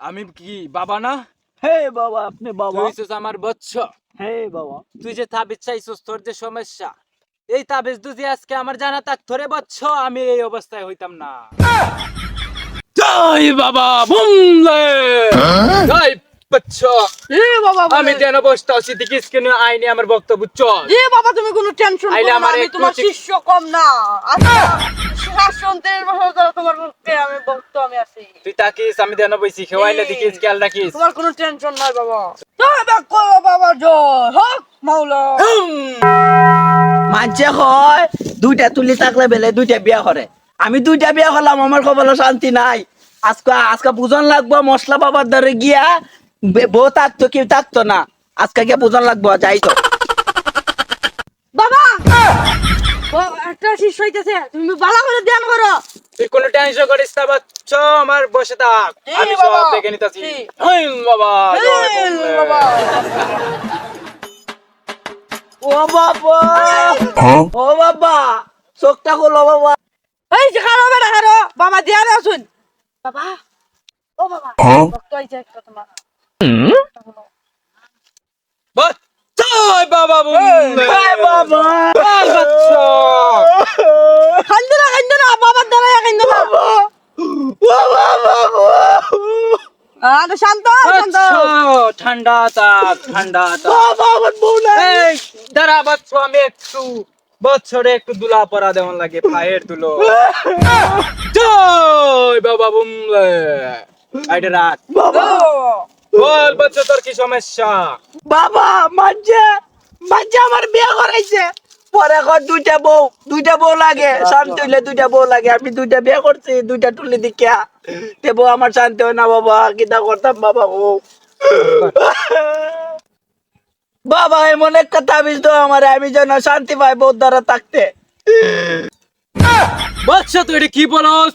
আমি কি বাবা না? হে বাবা আপনি তুই বাবা হইছিস আমার বৎস হে বাবা। তুই যে তাবিজ চাইছিস তোর যে সমস্যা। এই তাবিজ যদি আজকে আমার জানা তাক ধরে বৎস আমি এই অবস্থায় হইতাম না। জয় বাবা বুমলে! জয় বৎস এ বাবা আমি যেন বসতে আছি দেখিস কেন আইনি আমার বক্তব্য চল। এ বাবা তুমি কোনো টেনশন আইলে করো না আমার আমি তোমার শিষ্য কম না। আচ্ছা। শাসনতের বছর তোমার পক্ষে আমি ভক্ত আমি আছি তুই তাকিস আমি যেন বইছি খেওয়াইলে দেখিস খেয়াল রাখিস। তোমার কোনো টেনশন নাই বাবা। জয় বাবা বাবা জয় হক মাওলা। মানছে হয় দুইটা তুলি থাকলে বেলে দুইটা বিয়া করে। আমি দুইটা বিয়া করলাম আমার কপালে শান্তি নাই। আজকে আজকে বুঝন লাগবো মশলা বাবার ধরে গিয়া বে- বউ থাকতো কেউ থাকতো না। আজকে গিয়া বুঝন লাগবো যাই তো। বাবা ও, একটা শিষ্য হইতেছে। তুমি ভালো করে ধ্যান করো। তুই কোনো টেনশন করিস না বাচ্চ আমার বসে থাক। আমি বাবা। সব দেখে নিতেছি। জি। বাবা বাবা। ও বাবা। ও বাবা চোখটা খোলো বাবা। এই যে খারো বেটা খারো বাবা ধ্যান আসুন বাবা ও বাবা। ভক্ত হইছে একটা তোমার। বাবা বাবা জয় বাচ্চ। কান্দো না কান্দো না বাবার দ্বারা কান্দো না বাবা বাবা আরে শান্ত শান্ত। ঠান্ডা থাক ঠান্ডা থাক বাবা আমার বউ নাই। দাঁড়া বাচ্চ আমি একটু বছরে একটু দুলা পরা দেওয়ান লাগে পায়ের দুলো। জয় বাবা বুমলে। আইডে রাখ। বাবা। বল বাচ্চ তোর কি সমস্যা? বাবা মাঝে মাঝে আমার বিয়ে করাইছে। পরে এখন দুইটা বউ দুইটা বউ লাগে শান্তি হইলে দুইটা বউ লাগে। আমি দুইটা বিয়ে করছি দুইটা তুলি দিকিয়া তে বউ আমার শান্তি হয় না বাবা কিতা করতাম বাবা ও বাবা এমন তাবিজ তো আমার আমি যেন শান্তি পাই বউ দ্বারা থাকতে। বাচ্চ তুই এটা কি বলস?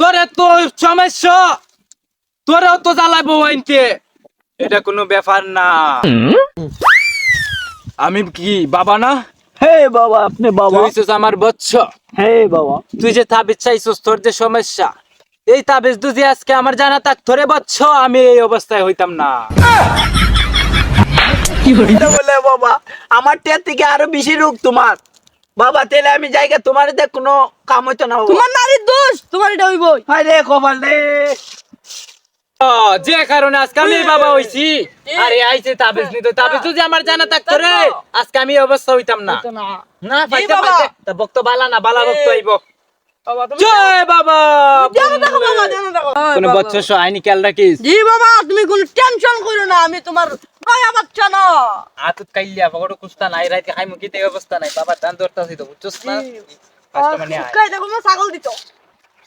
তোর এত সমস্যা তোরাও তো জ্বালাবো আইনকে। এটা কোনো ব্যাপার না। আমি কি বাবা না? হে বাবা আপনি বাবা। তুই আমার বৎস হে বাবা। তুই যে তাবিজ চাইছিস তোর যে সমস্যা। এই তাবিজ যদি আজকে আমার জানা তাক ধরে বৎস আমি এই অবস্থায় হইতাম না। এটা বলে বাবা? আমার টের থেকে আরও বেশি রোগ তোমার। বাবা তাহলে আমি জায়গা তোমার দেখ কোনো কাম হইতো না তোমার নারীর দোষ তোমার এটা হইবই। হায় রে কপাল রে। যে কারণে আজকে আমি বাবা হইছি। আরে আইছে তাবিজ নিতে তাবিজ যদি আমার জানা থাকতো রে আজকে আমি অবস্থা হইতাম না। না। না পাইতে পাইতে তা বক্ত বালা না বালা বক্ত আইব জয় বাবা জানো দেখো বাবা জানো দেখো। কোন বৎস আইনি খেয়াল রাখিস। জি বাবা তুমি কোনো টেনশন করো না আমি তোমার মায়া বাচ্চা না। আতুত কাইলিয়া পকড় কুস্তা নাই রাইতে খাইমু কিতে অবস্থা নাই। বাবা দান ধরতাছি তো বুঝছস না? কাস্টমার নিয়ে আয়। দেখো না ছাগল দিত।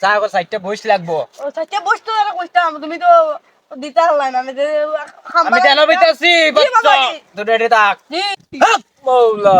চা আগর সাইডটা বইস লাগবো। ও সাথে বসতে আর কইতাম তুমি তো দিতে হলাই না আমি খাম্বা আমি জানো বৎস। বাবা, দুটো তাক মৌলা।